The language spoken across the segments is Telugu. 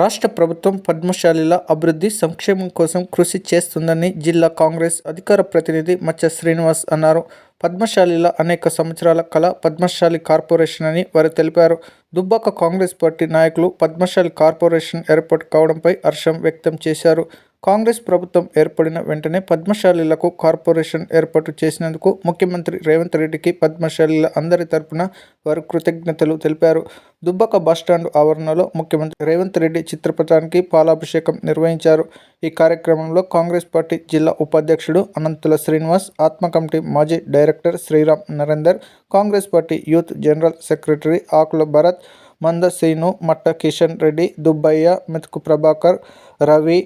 రాష్ట్ర ప్రభుత్వం పద్మశాలిల అభివృద్ధి సంక్షేమం కోసం కృషి చేస్తుందని జిల్లా కాంగ్రెస్ అధికార ప్రతినిధి మచ్చ శ్రీనివాస్ అన్నారు. పద్మశాలిల అనేక సంవత్సరాల కళ పద్మశాలి కార్పొరేషన్ అని వారు తెలిపారు. దుబ్బాక కాంగ్రెస్ పార్టీ నాయకులు పద్మశాలి కార్పొరేషన్ ఏర్పాటు కావడంపై హర్షం వ్యక్తం చేశారు. కాంగ్రెస్ ప్రభుత్వం ఏర్పడిన వెంటనే పద్మశాలిలకు కార్పొరేషన్ ఏర్పాటు చేసినందుకు ముఖ్యమంత్రి రేవంత్ రెడ్డికి పద్మశాలిల అందరి తరపున వారు కృతజ్ఞతలు తెలిపారు. దుబ్బక బస్టాండ్ ఆవరణలో ముఖ్యమంత్రి రేవంత్ రెడ్డి చిత్రపటానికి పాలాభిషేకం నిర్వహించారు. ఈ కార్యక్రమంలో కాంగ్రెస్ పార్టీ జిల్లా ఉపాధ్యక్షుడు అనంతుల శ్రీనివాస్ ఆత్మ కమిటీ మాజీ director Sriram Narender Congress party youth general secretary Akula Bharat Manda Srinu Matta Kishan Reddy Dubbaiah మెతుకు ప్రభాకర్ రవి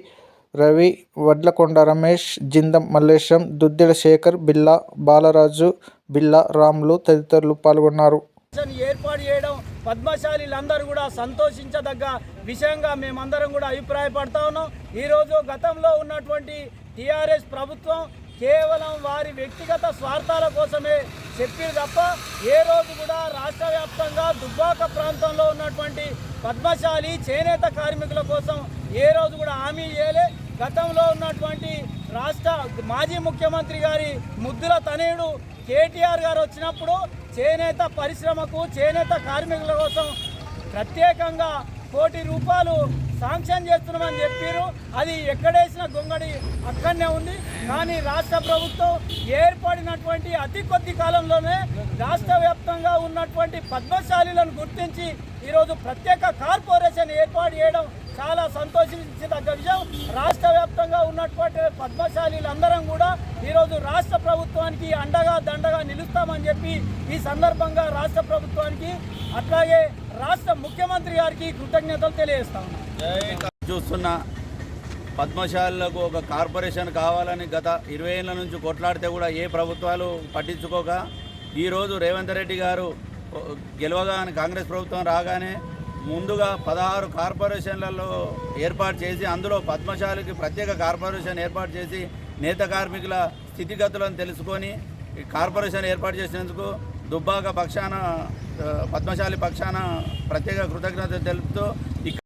రవి వడ్లకొండ రమేష్ జిందం మల్లేశం దుద్దిడ శేఖర్ బిల్లా బాలరాజు బిల్లా రాములు తదితరులు పాల్గొన్నారు. ఏర్పాటు చేయడం పద్మశాలీలందరూ కూడా సంతోషించదగ్గ విషయంగా మేమందరం కూడా అభిప్రాయపడతా ఉన్నాం. ఈరోజు గతంలో ఉన్నటువంటి టీఆర్ఎస్ ప్రభుత్వం కేవలం వారి వ్యక్తిగత స్వార్థాల కోసమే చెప్పారు తప్ప ఏ రోజు కూడా రాష్ట్ర వ్యాప్తంగా దుబ్బాక ప్రాంతంలో ఉన్నటువంటి పద్మశాలి చేనేత కార్మికుల కోసం ఏ రోజు కూడా హామీ చేయలే గతంలో ఉన్నటువంటి రాష్ట్ర మాజీ ముఖ్యమంత్రి గారి ముద్దుల తనయుడు కేటీఆర్ గారు వచ్చినప్పుడు చేనేత పరిశ్రమకు చేనేత కార్మికుల కోసం ప్రత్యేకంగా కోటి రూపాయలు శాంక్షన్ చేస్తున్నామని చెప్పారు. అది ఎక్కడేసిన గొంగడి అక్కడనే ఉంది. కానీ రాష్ట్ర ప్రభుత్వం ఏర్పడినటువంటి అతి కొద్ది కాలంలోనే రాష్ట్ర వ్యాప్తంగా ఉన్నటువంటి పద్మశాలీలను గుర్తించి ఈరోజు ప్రత్యేక కార్పొరేషన్ ఏర్పాటు చేయడం చాలా సంతోషించదగ్గ విషయం. రాష్ట్ర వ్యాప్తంగా ఉన్నటువంటి పద్మశాలీలందరం కూడా ఈరోజు రాష్ట్ర ప్రభుత్వానికి అండగా దండగా నిలుస్తామని చెప్పి ఈ సందర్భంగా రాష్ట్ర ప్రభుత్వానికి అట్లాగే రాష్ట్ర ముఖ్యమంత్రి గారికి కృతజ్ఞతలు తెలియజేస్తా చూస్తున్న పద్మశాలకు ఒక కార్పొరేషన్ కావాలని గత ఇరవై ఏళ్ళ నుంచి కొట్లాడితే కూడా ఏ ప్రభుత్వాలు పట్టించుకోక ఈరోజు రేవంత్ రెడ్డి గారు గెలవగానే కాంగ్రెస్ ప్రభుత్వం రాగానే ముందుగా పదహారు కార్పొరేషన్లలో ఏర్పాటు చేసి అందులో పద్మశాలకి ప్రత్యేక కార్పొరేషన్ ఏర్పాటు చేసి నేత కార్మికుల స్థితిగతులను తెలుసుకొని కార్పొరేషన్ ఏర్పాటు చేసినందుకు దుబ్బాక పక్షాన పద్మశాలి పక్షాన ప్రత్యేక కృతజ్ఞత తెలుపుతూ